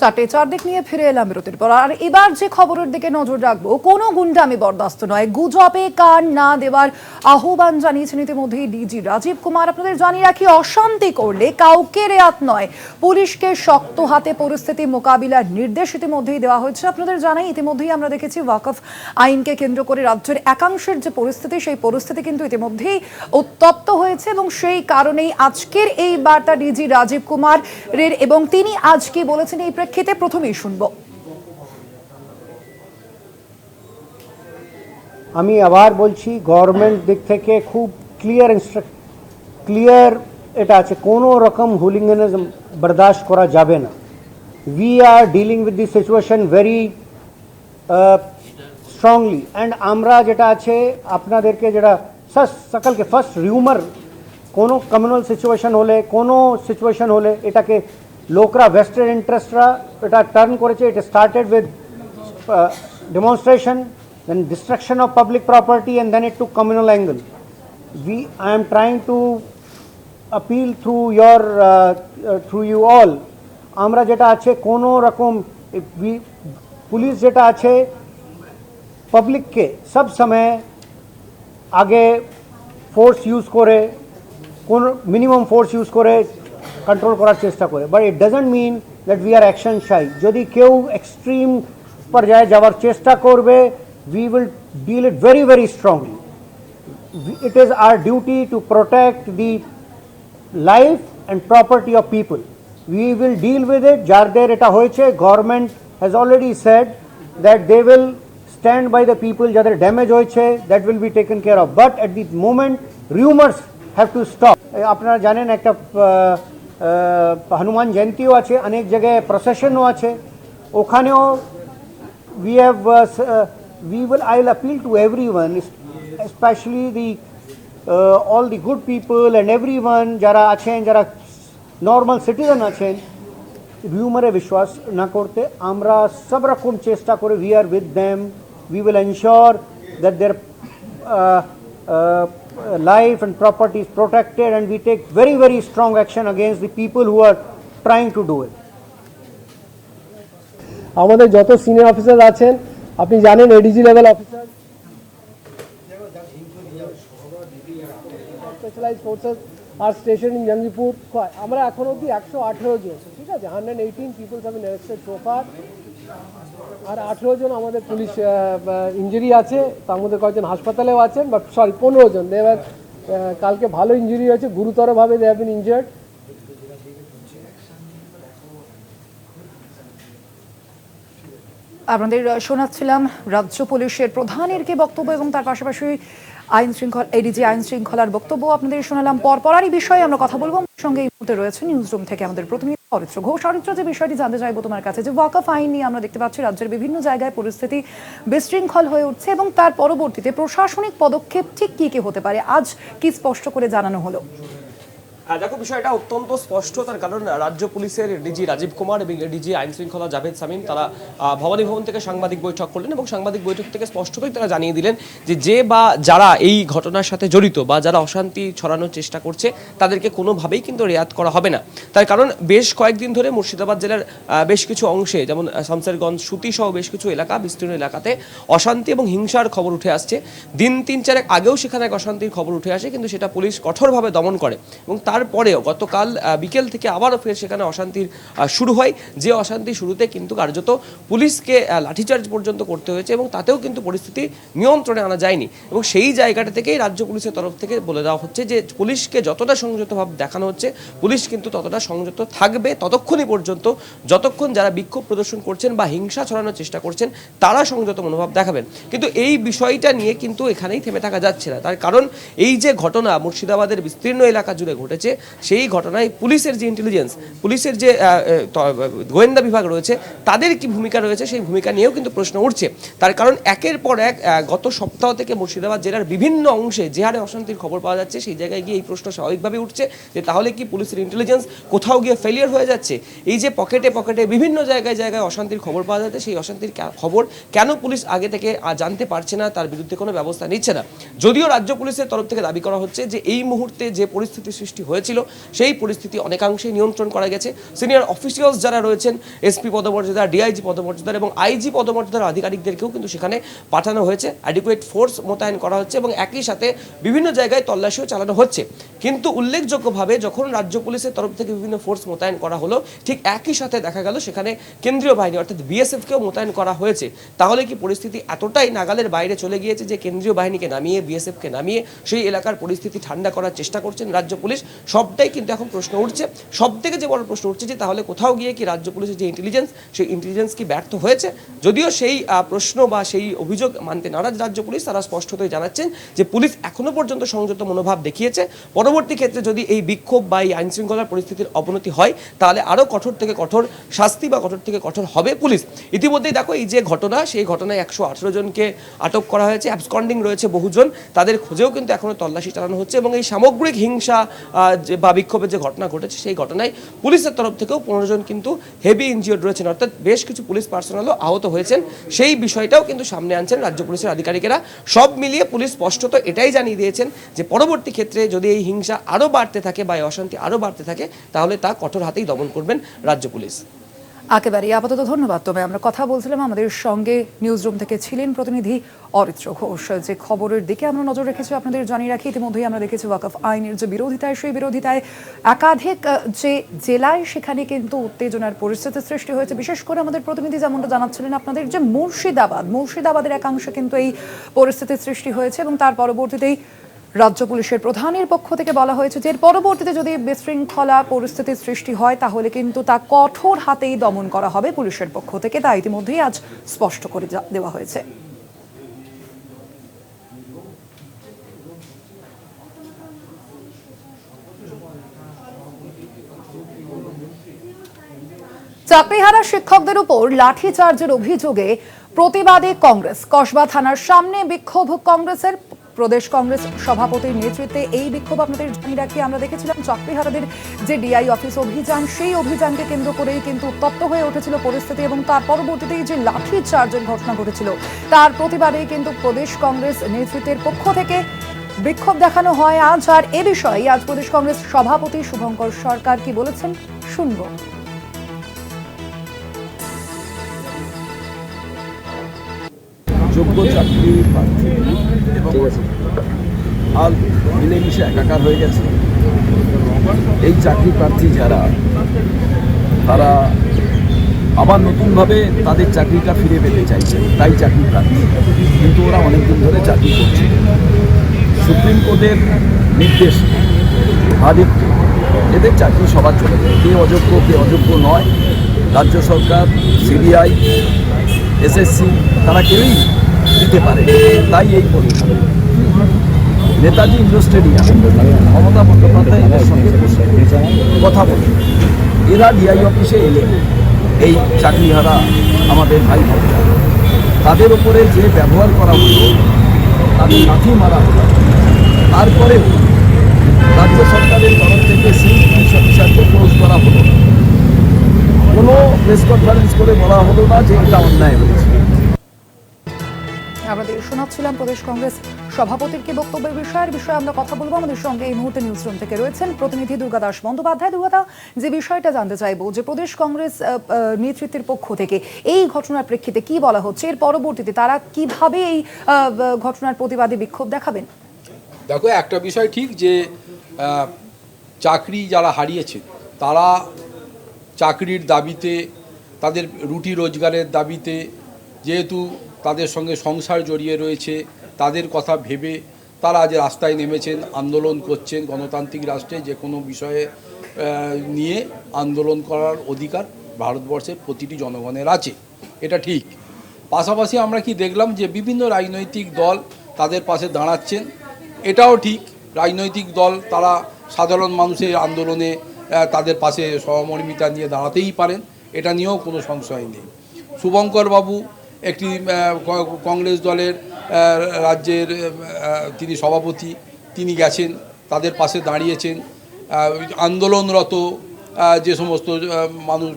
চারটে চারদিক নিয়ে ফিরে এলাম বিরতির পর। আর এবার যে খবরের দিকে নজর রাখব, কোনো গুন্ডামি বরদাস্ত নয়। গুজবে কান না দেওয়ার আহ্বান জানিয়েছেন ইতিমধ্যেই ডিজি রাজীব কুমার। আপনাদের জানিয়ে রাখি, অশান্তি করলে কাউকে রেয়াত নয়। পুলিশকে শক্ত হাতে পরিস্থিতি মোকাবিলার নির্দেশ ইতিমধ্যেই দেওয়া হয়েছে। আপনাদের জানাই, ইতিমধ্যেই আমরা দেখেছি ওয়াকফ আইনকে কেন্দ্র করে রাজ্যের একাংশের যে পরিস্থিতি, সেই পরিস্থিতি কিন্তু ইতিমধ্যেই উত্তপ্ত হয়েছে এবং সেই কারণেই আজকের এই বার্তা ডিজি রাজীব কুমারের এবং তিনি আজ কি বলেছেন এই প্রেক্ষিতে প্রথমেই শুনব। আমি আবার বলছি গভর্নমেন্ট দিক থেকে খুব ক্লিয়ার ইনস্ট্রাক ক্লিয়ার এটা আছে, কোনো রকম হুলিংগনিজম বরদাস্ত করা যাবে না। We are dealing with the situation very strongly and আমরা যেটা আছে, আপনাদেরকে যেটা সকলকে ফার্স্ট রিউমার কোনো কমিউনাল সিচুয়েশন হলে, কোনো সিচুয়েশন হলে এটাকে লোকরা ভেস্টেড ইন্টারেস্টরা এটা টার্ন করেছে এটা started with uh, demonstration, then destruction of public property, and then it took communal angle. We, I am trying to appeal through your, uh, uh, through you all. আমরা যেটা আছে কোনো রকম we- পুলিশ যেটা আছে পাবলিককে সব সময় আগে ফোর্স ইউজ করে কোন মিনিমাম ফোর্স ইউজ করে কন্ট্রোল করার চেষ্টা করে but it doesn't mean that we are action shy যদি কেউ এক্সট্রিম পর্যায়ে যাওয়ার চেষ্টা করবে we will deal it very very strongly it is our duty to protect the life and property of people. We will deal with it. যাদের এটা হয়েছে government has already said that they will stand by the people যাদের damage হয়েছে that will be taken care of. But at the moment rumors have to stop. এ, আপনারা জানেন একটা আহ, আহ, হনুমান জয়ন্তীও আছে অনেক জায়গায় প্রসেশনও আছে ওখানেও we have, uh, s- uh, we will, I'll appeal to everyone, es- especially the, uh, all the good people and everyone যারা আছেন যারা নর্মাল সিটিজেন আছেন রিউমারে বিশ্বাস না করতে আমরা সব রকম চেষ্টা করে we are with them we will ensure that their life and property is protected and we take very very strong action against the people who are trying to do it. আমাদের যত সিনিয়র অফিসার আছেন, আপনি জানেন ADG level officer specialized forces R station in Jangipur আমরা এখন অবধি একশো আঠেরো জন। ঠিক আছে? Hundred eighteen peoples have arrested so far আর আঠেরো জন আমাদের পুলিশ ইঞ্জুরি আছে, তার মধ্যে কয়েকজন হাসপাতালেও আছেন বা সরি পনেরো জন। এবার কালকে ভালো ইঞ্জুরি হয়েছে, গুরুতরভাবে দে হ্যাভ বিন ইনজার্ড আপনাদের শোনাচ্ছিলাম, রাজ্য পুলিশের প্রধানের কে বক্তব্য এবং তার পাশাপাশি আইন শৃঙ্খলা এডিজি আইন শৃঙ্খলার বক্তব্য আপনাদের শোনালাম পরপরারই বিষয়ে আমরা কথা বলব। সঙ্গে এই মুহূর্তে রয়েছে নিউজ রুম থেকে আমাদের প্রতিনিধি অরিত্র ঘোষ। অরিত্র, যে বিষয়টি জানতে চাইব তোমার কাছে, যে ওয়াকফ আইন নিয়ে আমরা দেখতে পাচ্ছি রাজ্যের বিভিন্ন জায়গায় পরিস্থিতি বিশৃঙ্খল হয়ে উঠছে এবং তার পরবর্তীতে প্রশাসনিক পদক্ষেপ ঠিক কি কি হতে পারে, আজ কি স্পষ্ট করে জানানো হলো? দেখো, বিষয়টা অত্যন্ত স্পষ্ট। তার কারণ রাজ্য পুলিশের ডিজি রাজীব কুমার এবং ডিজি আইন শৃঙ্খলা জাভেদ সামিম তারা ভবানী ভবন থেকে সাংবাদিক বৈঠক করলেন এবং সাংবাদিক বৈঠক থেকে স্পষ্টতই তারা জানিয়ে দিলেন যে যে বা যারা এই ঘটনার সাথে জড়িত বা যারা অশান্তি ছড়ানোর চেষ্টা করছে, তাদেরকে কোনোভাবেই কিন্তু রেয়াত করা হবে না। তার কারণ, বেশ কয়েকদিন ধরে মুর্শিদাবাদ জেলার বেশ কিছু অংশে, যেমন শামসেরগঞ্জ সুতি সহ বেশ কিছু এলাকা, বিস্তীর্ণ এলাকাতে অশান্তি এবং হিংসার খবর উঠে আসছে। দিন তিন চারেক আগেও সেখানে এক অশান্তির খবর উঠে আসে, কিন্তু সেটা পুলিশ কঠোরভাবে দমন করে এবং তারপরেও গতকাল বিকেল থেকে আবারও ফের সেখানে অশান্তির শুরু হয়। যে অশান্তি শুরুতে কিন্তু কার্যত পুলিশকে লাঠিচার্জ পর্যন্ত করতে হয়েছে এবং তাতেও কিন্তু পরিস্থিতি নিয়ন্ত্রণে আনা যায়নি। এবং সেই জায়গাটা থেকেই রাজ্য পুলিশের তরফ থেকে বলে দেওয়া হচ্ছে যে, পুলিশকে যতটা সংযতভাবে দেখানো হচ্ছে, পুলিশ কিন্তু ততটা সংযত থাকবে। ততক্ষণই পর্যন্ত যতক্ষণ যারা বিক্ষোভ প্রদর্শন করছেন বা হিংসা ছড়ানোর চেষ্টা করছেন, তারা সংযত মনোভাব দেখাবেন। কিন্তু এই বিষয়টা নিয়ে কিন্তু এখানেই থেমে থাকা যাচ্ছে না। তার কারণ এই যে ঘটনা মুর্শিদাবাদের বিস্তীর্ণ এলাকা জুড়ে ঘটেছে সেই ঘটনায় পুলিশের যে ইন্টেলিজেন্স পুলিশের যে গোয়েন্দা বিভাগ রয়েছে, তাদের কি ভূমিকা রয়েছে, সেই ভূমিকা নিয়েও কিন্তু প্রশ্ন উঠছে। তার কারণ একের পর এক গত সপ্তাহ থেকে মুর্শিদাবাদ জেলার বিভিন্ন অংশে যে হারে অশান্তির খবর পাওয়া যাচ্ছে, সেই জায়গায় গিয়ে এই প্রশ্ন স্বাভাবিকভাবে উঠছে যে তাহলে কি পুলিশের ইন্টেলিজেন্স কোথাও গিয়ে ফেলিয়ার হয়ে যাচ্ছে? এই যে পকেটে পকেটে বিভিন্ন জায়গায় জায়গায় অশান্তির খবর পাওয়া যাচ্ছে, সেই অশান্তির খবর কেন পুলিশ আগে থেকে জানতে পারছে না, তার বিরুদ্ধে কোনো ব্যবস্থা নিচ্ছে না? যদিও রাজ্য পুলিশের তরফ থেকে দাবি করা হচ্ছে যে এই মুহূর্তে যে পরিস্থিতি সৃষ্টি হয়েছে হয়েছিল, সেই পরিস্থিতি অনেকাংশেই নিয়ন্ত্রণ করা গেছে। সিনিয়র অফিসিয়ালস যারা রয়েছেন এসপি পদমর্যাদা ডিআইজি পদমর্যাদার এবং আইজি পদমর্যাদার আধিকারিকদেরকেও কিন্তু সেখানে পাঠানো হয়েছে। অ্যাডিকুয়েট ফোর্স মোতায়েন করা হচ্ছে এবং একই সাথে বিভিন্ন জায়গায় তল্লাশিও চালানো হচ্ছে। কিন্তু উল্লেখযোগ্যভাবে যখন রাজ্য পুলিশের তরফ থেকে বিভিন্ন ফোর্স মোতায়েন করা হলো, ঠিক একই সাথে দেখা গেল সেখানে কেন্দ্রীয় বাহিনী, অর্থাৎ বিএসএফকেও মোতায়েন করা হয়েছে। তাহলে কি পরিস্থিতি এতটাই নাগালের বাইরে চলে গিয়েছে যে কেন্দ্রীয় বাহিনীকে নামিয়ে বিএসএফকে নামিয়ে সেই এলাকার পরিস্থিতি ঠান্ডা করার চেষ্টা করছেন রাজ্য পুলিশ? সবটাই কিন্তু এখন প্রশ্ন উঠছে। সব থেকে যে বড় প্রশ্ন উঠছে যে তাহলে কোথাও গিয়ে কি রাজ্য পুলিশের যে ইন্টেলিজেন্স সেই ইন্টেলিজেন্স কি ব্যর্থ হয়েছে? যদিও সেই প্রশ্ন বা সেই অভিযোগ মানতে নারাজ রাজ্য পুলিশ, তারা স্পষ্টতই জানাচ্ছেন যে পুলিশ এখনও পর্যন্ত সংযত মনোভাব দেখিয়েছে। পরবর্তী ক্ষেত্রে যদি এই বিক্ষোভ বা এই আইন শৃঙ্খলার পরিস্থিতির অবনতি হয়, তাহলে আরও কঠোর থেকে কঠোর শাস্তি বা কঠোর থেকে কঠোর হবে পুলিশ। ইতিমধ্যেই দেখো, এই যে ঘটনা, সেই ঘটনায় একশো আঠেরো জনকে আটক করা হয়েছে অ্যাবসকন্ডিং রয়েছে বহুজন। তাদের খোঁজেও কিন্তু এখনও তল্লাশি চালানো হচ্ছে এবং এই সামগ্রিক হিংসা যে বা বিক্ষোভের যে ঘটনা ঘটেছে, সেই ঘটনায় পুলিশের তরফ থেকেও পনেরো জন কিন্তু হেভি ইনজিওর্ড রয়েছেন। অর্থাৎ বেশ কিছু পুলিশ পার্সোনালও আহত হয়েছেন। সেই বিষয়টাও কিন্তু সামনে আনছেন রাজ্য পুলিশের আধিকারিকেরা। সব মিলিয়ে পুলিশ স্পষ্টত এটাই জানিয়ে দিয়েছেন যে পরবর্তী ক্ষেত্রে যদি এই হিংসা আরও বাড়তে থাকে বা অশান্তি আরও বাড়তে থাকে, তাহলে তা কঠোর হাতেই দমন করবেন রাজ্য পুলিশ। একেবারেই আপাতত ধন্যবাদ। তবে আমরা কথা বলছিলাম আমাদের সঙ্গে নিউজ রুম থেকে ছিলেন প্রতিনিধি অরিত্র ঘোষ। যে খবরের দিকে আমরা নজর রেখেছি আপনাদের জানিয়ে রাখি, ইতিমধ্যেই আমরা দেখেছি ওয়াকফ আইনের যে বিরোধিতায়, সেই বিরোধিতায় একাধিক যে জেলায় সেখানে কিন্তু উত্তেজনার পরিস্থিতি সৃষ্টি হয়েছে। বিশেষ করে আমাদের প্রতিনিধি যেমনটা জানাচ্ছিলেন আপনাদের, যে মুর্শিদাবাদ, মুর্শিদাবাদের একাংশে কিন্তু এই পরিস্থিতির সৃষ্টি হয়েছে এবং তার পরবর্তীতেই রাজ্য পুলিশের প্রধানের পক্ষ থেকে বলা হয়েছে যে, এর পরবর্তীতে যদি বিশৃঙ্খলা পরিস্থিতির সৃষ্টি হয়, তাহলে কিন্তু তা কঠোর হাতেই দমন করা হবে পুলিশের পক্ষ থেকে। তা ইতিমধ্যেই আজ স্পষ্ট করে দেওয়া হয়েছে। চাকরিহারা শিক্ষকদের উপর লাঠিচার্জের অভিযোগে প্রতিবাদে কংগ্রেস। কসবা থানার সামনে বিক্ষোভ কংগ্রেসের প্রদেশ কংগ্রেস সভাপতির নেতৃত্বে এই বিক্ষোভ আপনাদের জানিয়ে রাখি। আমরা দেখেছিলাম চাকরিহারাদের যে ডিআই অফিস অভিযান সেই অভিযানকে কেন্দ্র করেই কিন্তু উত্তপ্ত হয়ে উঠেছিল পরিস্থিতি এবং তার পরবর্তীতে যে লাঠি চার্জের ঘটনা ঘটেছিল তার প্রতিবাদেই কিন্তু প্রদেশ কংগ্রেস নেতৃত্বের পক্ষ থেকে বিক্ষোভ দেখানো হয় আজ। আর এ বিষয়ে আজ প্রদেশ কংগ্রেস সভাপতি শুভঙ্কর সরকার কি বলেছেন শুনব। যোগ্য চাকরি প্রার্থী। এবং হাল মিলেমিশে একাকার হয়ে গেছে। এই চাকরি প্রার্থী যারা, তারা আবার নতুনভাবে তাদের চাকরিটা ফিরে পেতে চাইছে। তাই চাকরি প্রার্থী। কিন্তু ওরা অনেকদিন ধরে চাকরি করছে। সুপ্রিম কোর্টের নির্দেশ ভাদিত্ব এদের চাকরি সবার চলে যায়। কে অযোগ্য কে অযোগ্য নয়। রাজ্য সরকার, সিবিআই, এসএসসি, তারা কেউই দিতে পারে, তাই এই পরীক্ষা নেতাজি ইন্ডোর স্টেডিয়াম, মমতা বন্দ্যোপাধ্যায় এদের সঙ্গে বসে কথা বলে। এরা ডিআই অফিসে এলে এই চাকরিহারা আমাদের ভাই তাদের ওপরে যে ব্যবহার করা হলো, তাদের লাথি মারা হলো। তারপরেও রাজ্য সরকারের তরফ থেকে সেই পুলিশ অফিসারকে ক্লোজ করা হলো। কোনো প্রেস কনফারেন্স করে বলা হলো না যে এটা অন্যায় হয়েছে। আমাদের শোনাচ্ছিলাম প্রদেশ কংগ্রেস সভাপতির কি বক্তব্যের বিষয়ের বিষয়ে আমরা কথা বলব। আমাদের সঙ্গে এই মুহূর্তে নিউজরুম থেকে রয়েছেন প্রতিনিধি দুর্গাদাস বন্দ্যোপাধ্যায়। দুর্গাদা যে বিষয়টা জানতে চাইব, যে প্রদেশ কংগ্রেস নেতৃত্বের পক্ষ থেকে এই ঘটনার প্রেক্ষিতে কি বলা হচ্ছে? এর পরবর্তীতে তারা কীভাবে এই ঘটনার প্রতিবাদে বিক্ষোভ দেখাবেন? দেখো, একটা বিষয় ঠিক যে চাকরি যারা হারিয়েছে, তারা চাকরির দাবিতে, তাদের রুটি রোজগারের দাবিতে, যেহেতু তাদের সঙ্গে সংসার জড়িয়ে রয়েছে, তাদের কথা ভেবে তারা আজ রাস্তায় নেমেছেন, আন্দোলন করছেন গণতান্ত্রিক রাষ্ট্রে যে কোনো বিষয়ে নিয়ে আন্দোলন করার অধিকার ভারতবর্ষের প্রতিটি জনগণের আছে। এটা ঠিক। পাশাপাশি আমরা কি দেখলাম যে বিভিন্ন রাজনৈতিক দল তাদের পাশে দাঁড়াচ্ছেন, এটাও ঠিক। রাজনৈতিক দল তারা সাধারণ মানুষের আন্দোলনে তাদের পাশে সহমর্মিতা নিয়ে দাঁড়াতেই পারেন, এটা নিয়েও কোনো সংশয় নেই। শুভঙ্কর বাবু একটি কংগ্রেস দলের রাজ্যের তিনি সভাপতি, তিনি গেছেন, তাদের পাশে দাঁড়িয়েছেন। আন্দোলনরত যে সমস্ত মানুষ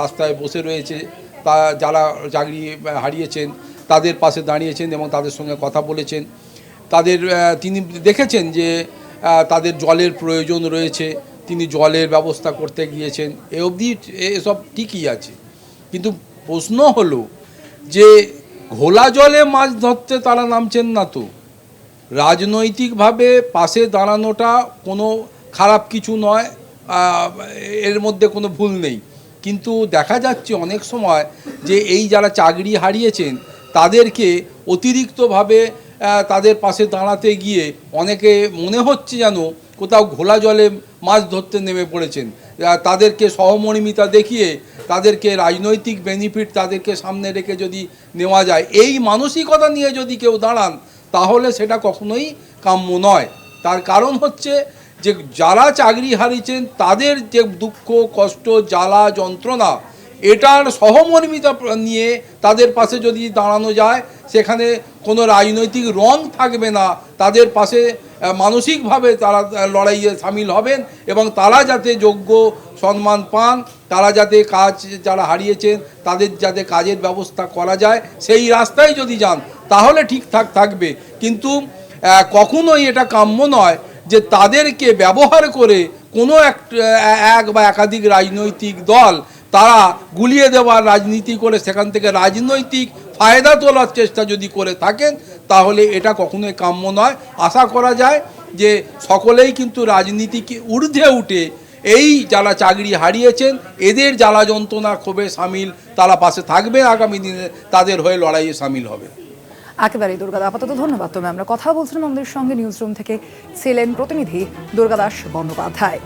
রাস্তায় বসে রয়েছে, তা, যারা চাকরি হারিয়েছেন, তাদের পাশে দাঁড়িয়েছেন এবং তাদের সঙ্গে কথা বলেছেন। তাদের তিনি দেখেছেন যে তাদের জলের প্রয়োজন রয়েছে, তিনি জলের ব্যবস্থা করতে গিয়েছেন, এ অবধি এসব ঠিকই আছে। কিন্তু প্রশ্ন হলো যে ঘোলা জলে মাছ ধরতে তারা নামছেন না তো। রাজনৈতিকভাবে পাশে দাঁড়ানোটা কোনো খারাপ কিছু নয় এর মধ্যে কোনো ভুল নেই। কিন্তু দেখা যাচ্ছে অনেক সময় যে এই যারা চাকরি হারিয়েছেন, তাদেরকে অতিরিক্তভাবে তাদের পাশে দাঁড়াতে গিয়ে অনেকে মনে হচ্ছে যেন কোথাও ঘোলা জলে মাছ ধরতে নেমে পড়েছেন। তাদেরকে সহমর্মিতা দেখিয়ে তাদেরকে রাজনৈতিক বেনিফিট তাদেরকে সামনে রেখে যদি নেওয়া যায়, এই মানসিকতা নিয়ে যদি কেউ দাঁড়ান, তাহলে সেটা কখনোই কাম্য নয়। তার কারণ হচ্ছে যে, যারা চাকরি হারিয়েছেন, তাদের যে দুঃখ, কষ্ট, জ্বালা, যন্ত্রণা, এটার সহমর্মিতা নিয়ে তাদের পাশে যদি দাঁড়ানো যায়, সেখানে কোনো রাজনৈতিক রং থাকবে না। তাদের পাশে মানসিকভাবে তারা লড়াইয়ে সামিল হবেন এবং তারা যাতে যোগ্য, সম্মান পান তারা যাতে কাজ যারা হারিয়েছেন, তাদের যাতে কাজের ব্যবস্থা করা যায়, সেই রাস্তায় যদি যান, তাহলে ঠিকঠাক থাকবে। কিন্তু কখনোই এটা কাম্য নয় যে তাদেরকে ব্যবহার করে কোনো এক এক বা একাধিক রাজনৈতিক দল তারা গুলিয়ে দেওয়ার রাজনীতি করে, সেখান থেকে রাজনৈতিক ফায়দা তোলার চেষ্টা যদি করে থাকেন, তাহলে এটা কখনোই কাম্য নয়। আশা করা যায় যে সকলেই কিন্তু রাজনীতিকে ঊর্ধ্বে উঠে এই যারা চাকরি হারিয়েছেন, এদের জ্বালা যন্ত্রণা ক্ষোভে সামিল, তারা পাশে থাকবে আগামী দিনে, তাদের হয়ে লড়াইয়ে সামিল হবে। একেবারেই দুর্গাদা আপাতত ধন্যবাদ। তবে আমরা কথা বলছিলাম আমাদের সঙ্গে নিউজরুম থেকে ছিলেন প্রতিনিধি দুর্গাদাস বন্দ্যোপাধ্যায়।